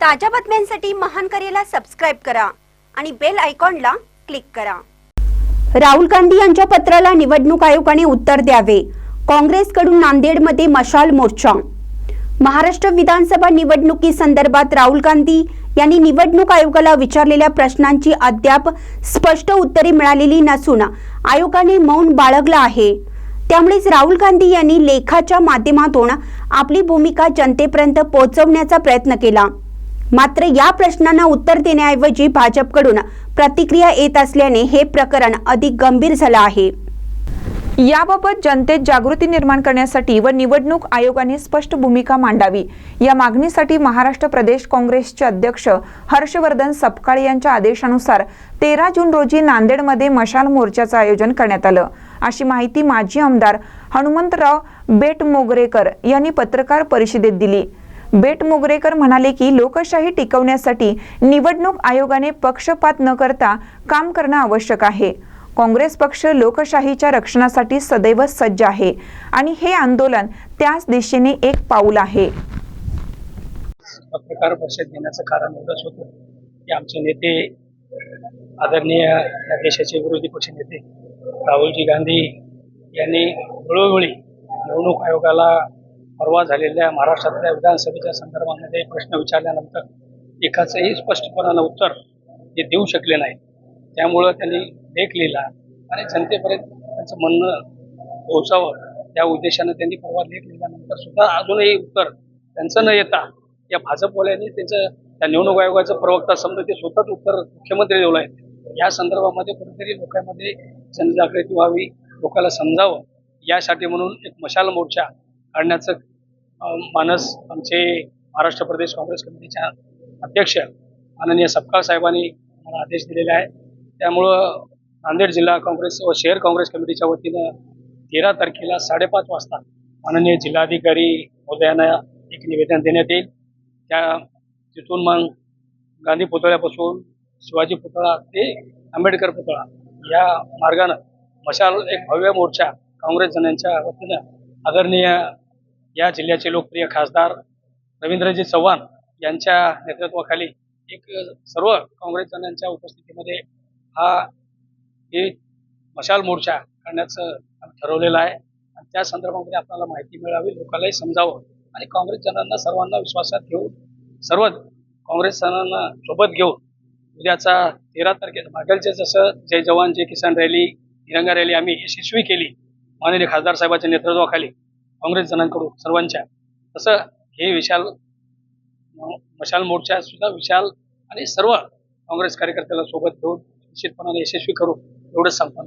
ताज्या बातम्यांसाठी महान करेला सबस्क्राईब करा आणि बेल आयकॉनला क्लिक करा. राहुल गांधी यांच्या पत्राला निवडणूक आयोगाने उत्तर द्यावे. काँग्रेसकडून नांदेडमध्ये मशाल मोर्चा. महाराष्ट्र विधानसभा निवडणुकीसंदर्भात राहुल गांधी यांनी निवडणूक आयोगाला विचारलेल्या प्रश्नांची अद्याप स्पष्ट उत्तरे मिळालेली नसून आयोगाने मौन बाळगलं आहे. त्यामुळेच राहुल गांधी यांनी लेखाच्या माध्यमातून आपली भूमिका जनतेपर्यंत पोहोचवण्याचा प्रयत्न केला. मात्र या प्रश्नांना उत्तर देण्याऐवजी भाजपकडून प्रतिक्रिया येत असल्याने हे प्रकरण अधिक गंभीर झालं आहे. याबाबत जनतेत जागृती निर्माण करण्यासाठी व निवडणूक आयोगाने स्पष्ट भूमिका मांडावी या मागणीसाठी महाराष्ट्र प्रदेश काँग्रेसचे अध्यक्ष हर्षवर्धन सपकाळे यांच्या आदेशानुसार तेरा जून रोजी नांदेडमध्ये मशाल मोर्चाचं आयोजन करण्यात आलं. अशी माहिती माजी आमदार हनुमंतराव बेटमोगरेकर यांनी पत्रकार परिषदेत दिली. बेटमोगरेकर म्हणाले की लोकशाही टिकवण्यासाठी निवडणूक आयोगाने पक्षपात न करता काम करणं आवश्यक आहे. काँग्रेस पक्ष लोकशाहीच्या रक्षणासाठी सदैव सज्ज आहे आणि हे आंदोलन त्याच दिशेने एक पाऊल आहे. पत्रकार परिषद घेण्याचं कारण एवढंच होतं की आमचे नेते आदरणीय या देशाचे विरोधी पक्ष नेते राहुलजी गांधी यांनी वेळोवेळी निवडणूक आयोगाला परवा झालेल्या महाराष्ट्रातल्या विधानसभेच्या संदर्भामध्ये प्रश्न विचारल्यानंतर एकाचंही स्पष्टपणानं उत्तर ते देऊ शकले नाही. त्यामुळं त्यांनी लेख लिहिला आणि जनतेपर्यंत त्यांचं म्हणणं पोहोचावं त्या उद्देशानं त्यांनी परवा लेख लिहिल्यानंतर सुद्धा अजूनही उत्तर त्यांचं न येता या भाजपवाल्यांनी त्यांचं त्या निवडणूक आयोगाचं प्रवक्ता समजा ते स्वतःच उत्तर मुख्यमंत्री देऊ आहेत. या संदर्भामध्ये कुठेतरी लोकांमध्ये जनजागृती व्हावी लोकांना समजावं यासाठी म्हणून एक मशाल मोर्चा काढण्याचं मानस आमचे महाराष्ट्र प्रदेश काँग्रेस कमिटीच्या अध्यक्ष माननीय सपकाळ साहेबांनी मला आदेश दिलेले आहे. त्यामुळं नांदेड जिल्हा काँग्रेस व शहर काँग्रेस कमिटीच्या वतीनं तेरा तारखेला साडेपाच वाजता माननीय जिल्हाधिकारी महोदयांना एक निवेदन देण्यात येईल. त्या तिथून मग गांधी पुतळ्यापासून शिवाजी पुतळा ते आंबेडकर पुतळा या मार्गानं मशाल एक भव्य मोर्चा काँग्रेस जणांच्या वतीनं आदरणीय या जिल्ह्याचे लोकप्रिय खासदार रवींद्रजी चव्हाण यांच्या नेतृत्वाखाली एक सर्व काँग्रेस जणांच्या उपस्थितीमध्ये हा हे मशाल मोर्चा करण्याचं ठरवलेलं आहे. आणि त्या संदर्भामध्ये आपल्याला माहिती मिळावी लोकांनाही समजावं आणि काँग्रेस जणांना सर्वांना विश्वासात घेऊन सर्व काँग्रेसजनांना सोबत घेऊन उद्याचा तेरा तारखेला मागेलचे जसं जय जवान जय किसान रॅली तिरंगा रॅली आम्ही यशस्वी केली. माननीय खासदार साहेबांच्या नेतृत्वाखाली काँग्रेस जणांकडून सर्वांच्या तसं हे विशाल मशाल मोर्चा सुद्धा विशाल आणि सर्व काँग्रेस कार्यकर्त्याला सोबत घेऊन निश्चितपणाने यशस्वी करू एवढंच सांगतो